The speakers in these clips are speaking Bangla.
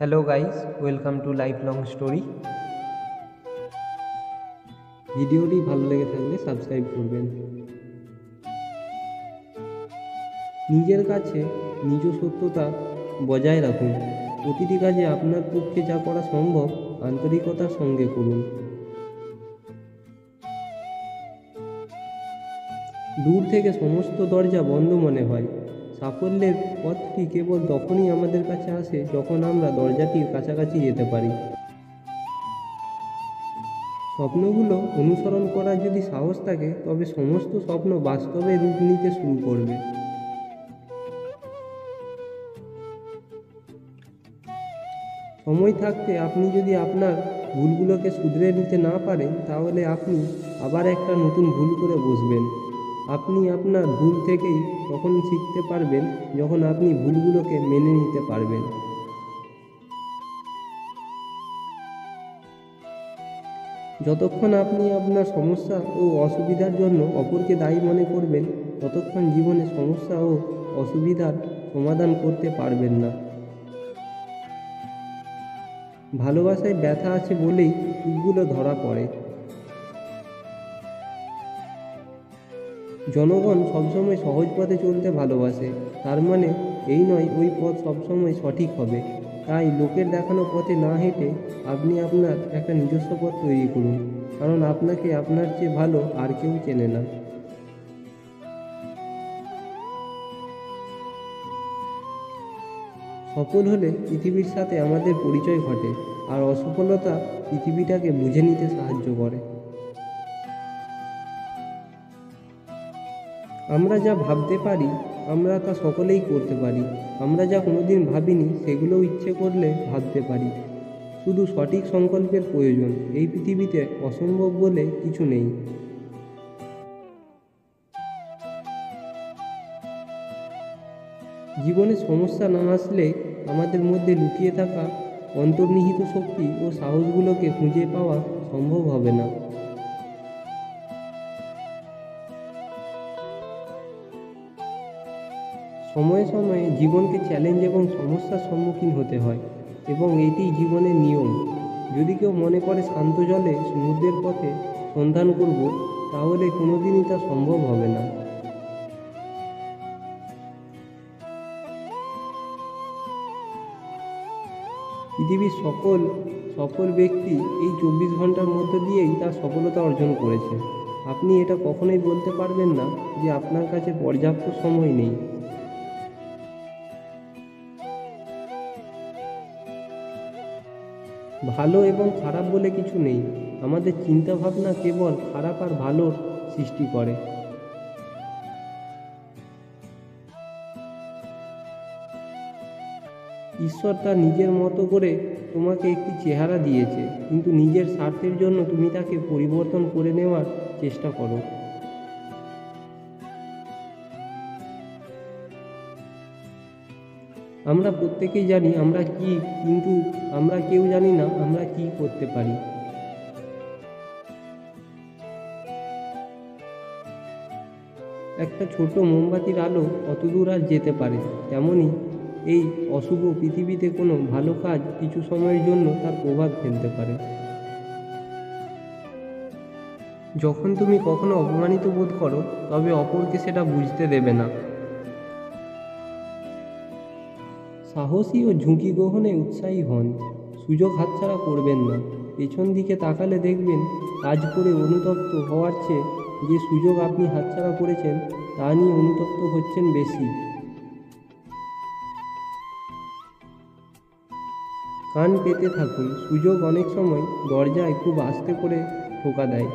Hello guys welcome to life long story ভিডিওটি ভালো লেগে থাকলে সাবস্ক্রাইব করবেন। নিজের কাছে নিজ সত্যতা বজায় রাখুন। প্রতিটি কাজে আপনার পক্ষে যা করা সম্ভব আন্তরিকতার সঙ্গে করুন। দূর থেকে সমস্ত দরজা বন্ধ মনে হয়। সাফল্যের পথটি কেবল তখনই আমাদের কাছে আসে যখন আমরা দরজাটির কাছাকাছি যেতে পারি। স্বপ্নগুলো অনুসরণ করার যদি সাহস থাকে, তবে সমস্ত স্বপ্ন বাস্তবে রূপ নিতে শুরু করবে। সময় থাকতে আপনি যদি আপনার ভুলগুলোকে শুধরে নিতে না পারেন, তাহলে আপনি আবার একটা নতুন ভুল করে বসবেন। আপনি আপনার ভুল থেকেই তখন শিখতে পারবেন যখন আপনি ভুলগুলোকে মেনে নিতে পারবেন। যতক্ষণ আপনি আপনার সমস্যা ও অসুবিধার জন্য অপরকে দায়ী মনে করবেন, ততক্ষণ জীবনে সমস্যা ও অসুবিধার সমাধান করতে পারবেন না। ভালোবাসায় ব্যথা আছে বলেই চুপগুলো ধরা পড়ে। জনগণ সবসময় সহজ পথে চলতে ভালোবাসে। তার মানে এই নয়, ওই পথ সবসময় সঠিক হবে। তাই লোকের দেখানো পথে না হেঁটে আপনি আপনার একটা নিজস্ব পথ তৈরি করুন। কারণ আপনাকে আপনার চেয়ে ভালো আর কেউ চেনে না। সফল হলে পৃথিবীর সাথে আমাদের পরিচয় ঘটে, আর অসফলতা পৃথিবীটাকে বুঝে নিতে সাহায্য করে। আমরা যা ভাবতে পারি, আমরা তা সকলেই করতে পারি। আমরা যা কোনোদিন ভাবিনি, সেগুলোও ইচ্ছে করলে ভাবতে পারি। শুধু সঠিক সংকল্পের প্রয়োজন, এই পৃথিবীতে অসম্ভব বলে কিছু নেই। জীবনে সমস্যা না আসলে আমাদের মধ্যে লুকিয়ে থাকা অন্তর্নিহিত শক্তি ও সাহসগুলোকে খুঁজে পাওয়া সম্ভব হবে না। সময়ে সময়ে জীবনকে চ্যালেঞ্জ এবং সমস্যার সম্মুখীন হতে হয় এবং এটি জীবনের নিয়ম। যদি কেউ মনে করে শান্ত জলে সমুদ্রের পথে সন্ধান করব, তাহলে কোনোদিনই তা সম্ভব হবে না। পৃথিবীর সকল সফল ব্যক্তি এই চব্বিশ ঘণ্টার মধ্য দিয়েই তার সফলতা অর্জন করেছে। আপনি এটা কখনোই বলতে পারবেন না যে আপনার কাছে পর্যাপ্ত সময় নেই। ভালো এবং খারাপ বলে কিছু নেই। আমাদের চিন্তাভাবনা কেবল খারাপ আর ভালোর সৃষ্টি করে। ঈশ্বর তার নিজের মতো করে তোমাকে একটি চেহারা দিয়েছে, কিন্তু নিজের স্বার্থের জন্য তুমি তাকে পরিবর্তন করে নেওয়ার চেষ্টা করো। আমরা প্রত্যেকেই জানি আমরা কি, কিন্তু আমরা কেউ জানি না আমরা কি করতে পারি। একটা ছোট মোমবাতির আলো অতদূর আর যেতে পারে তেমনই এই অশুভ পৃথিবীতে কোনো ভালো কাজ কিছু সময়ের জন্য তার প্রভাব ফেলতে পারে। যখন তুমি কখনো অপমানিত বোধ করো, তবে অপরকে সেটা বুঝতে দেবে না। সাহসী ও ঝুঁকি গ্রহণে উৎসাহী হন। সুযোগ হাতছাড়া করবেন না। পেছন দিকে তাকালে দেখবেন কাজ করে অনুতপ্ত হওয়ার চেয়ে যে সুযোগ আপনি হাতছাড়া করেছেন, তা নিয়ে অনুতপ্ত হচ্ছেন বেশি। কান পেতে থাকুন। সুযোগ অনেক সময় দরজায় খুব আস্তে করে ঠোকা দেয়।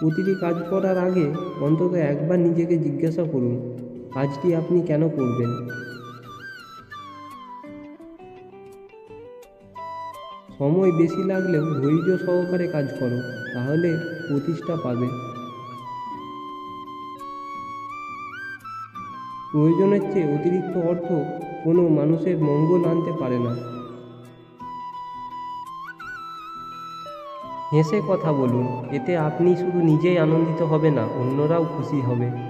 প্রতিটি কাজ করার আগে অন্তত একবার নিজেকে জিজ্ঞাসা করুন। কাজটি আপনি কেন করবেন? সময় বেশি লাগলেও ধৈর্য সহকারে কাজ করো, তাহলে প্রতিষ্ঠা পাবে। প্রয়োজনের চেয়ে অতিরিক্ত অর্থ কোনো মানুষের মঙ্গল আনতে পারে না। হেসে কথা বলুন, এতে আপনি শুধু নিজেই আনন্দিত হবে না, অন্যরাও খুশি হবে।